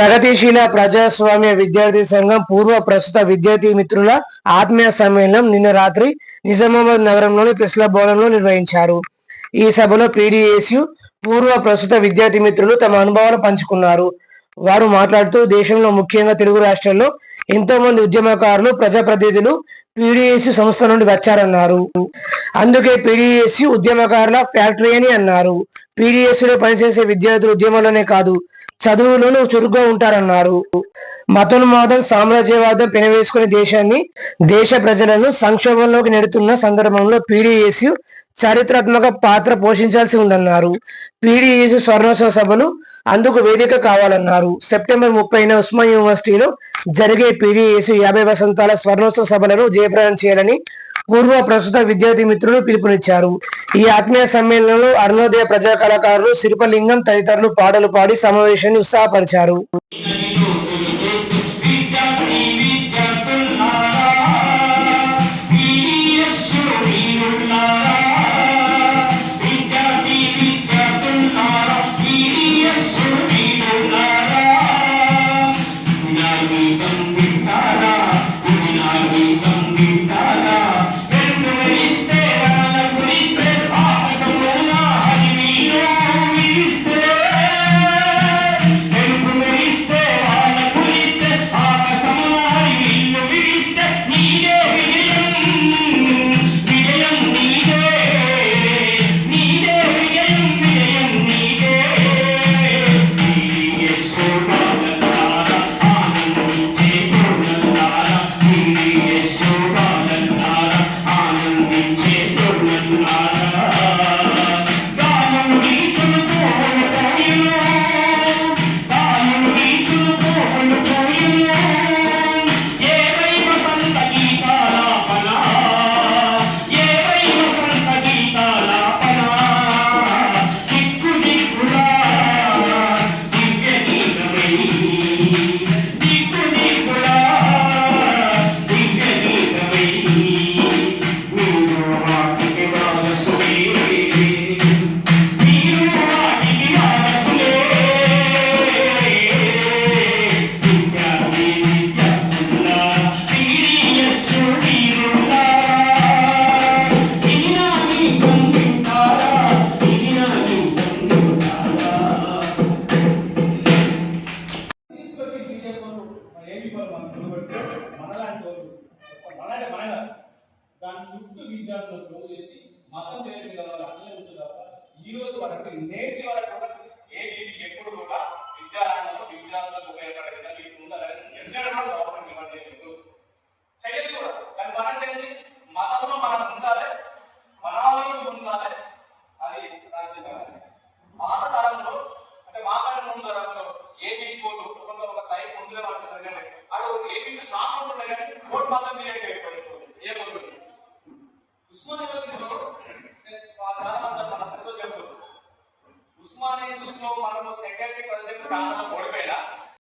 ప్రగతిశీల ప్రజాస్వామ్య విద్యార్థి సంఘం పూర్వ ప్రస్తుత విద్యార్థి మిత్రుల ఆత్మీయ సమ్మేళనం నిన్న రాత్రి నిజామాబాద్ నగరంలోని ప్రెస్ భవనంలో నిర్వహించారు. ఈ సభలో పీడీఎస్యు పూర్వ ప్రస్తుత విద్యార్థి మిత్రులు తమ అనుభవాలు పంచుకున్నారు. వారు మాట్లాడుతూ దేశంలో ముఖ్యంగా తెలుగు రాష్ట్రాల్లో ఎంతో మంది ఉద్యమకారులు ప్రజాప్రతినిధులు పీడీఎస్యు సంస్థ నుండి వచ్చారన్నారు. అందుకే పీడీఎస్యు ఉద్యమకారుల ఫ్యాక్టరీ అని అన్నారు. పీడీఎస్యులో పనిచేసే విద్యార్థులు ఉద్యమంలోనే కాదు చదువులోనూ చురుగ్గా ఉంటారన్నారు. మతోన్మాదం సామ్రాజ్యవాదం పెనవేసుకుని దేశాన్ని దేశ ప్రజలను సంక్షోభంలోకి నెడుతున్న సందర్భంలో పీడీఎస్యు చారిత్రాత్మక పాత్ర పోషించాల్సి ఉందన్నారు. పీడీఎస్ స్వర్ణోత్సవ సభలు అందుకు వేదిక కావాలన్నారు. సెప్టెంబర్ ముప్పైన ఉస్మా యూనివర్సిటీలో జరిగే పీడీఎస్ యాభై వసంతాల స్వర్ణోత్సవ సభలను జయప్రదం చేయాలని పూర్వ ప్రస్తుత విద్యార్థి మిత్రులు పిలుపునిచ్చారు. ఈ ఆత్మీయ సమ్మేళనంలో అరుణోదయ ప్రజా కళాకారులు శిల్పలింగం తదితరులు పాటలు పాడి సమావేశాన్ని ఉత్సాహపరిచారు. అంటే మనం దాని చుట్టూ విద్యార్థులు క్లోజ్ చేసి మతం పేరు మీద వాళ్ళు అన్నీ ఈ రోజు వరకు నేటి వరకు ఏది ఎప్పుడు కూడా విద్యారంగంలో విద్యార్థులకు ఉపయోగపడే విధంగా ఇది ఉండాలని ఎన్నడూ గవర్నమెంట్ డిమాండ్ చేయలేదు. చేయదు కూడా. కానీ మనం తెలిసి మతంలో మనం ఉంచాలి. మనాలను ఉంచాలి. అది రాజ్యాంగం పాత తరంలో అంటే మాకంటే ముందు తరంలో ఏబీ కోర్టు ఒక టైం ఉండలేదు అంటారు కానీ అక్కడ ఏబీకి స్టాఫ్ ఉంటుంది కానీ కోర్టు మాత్రం క్రియేట్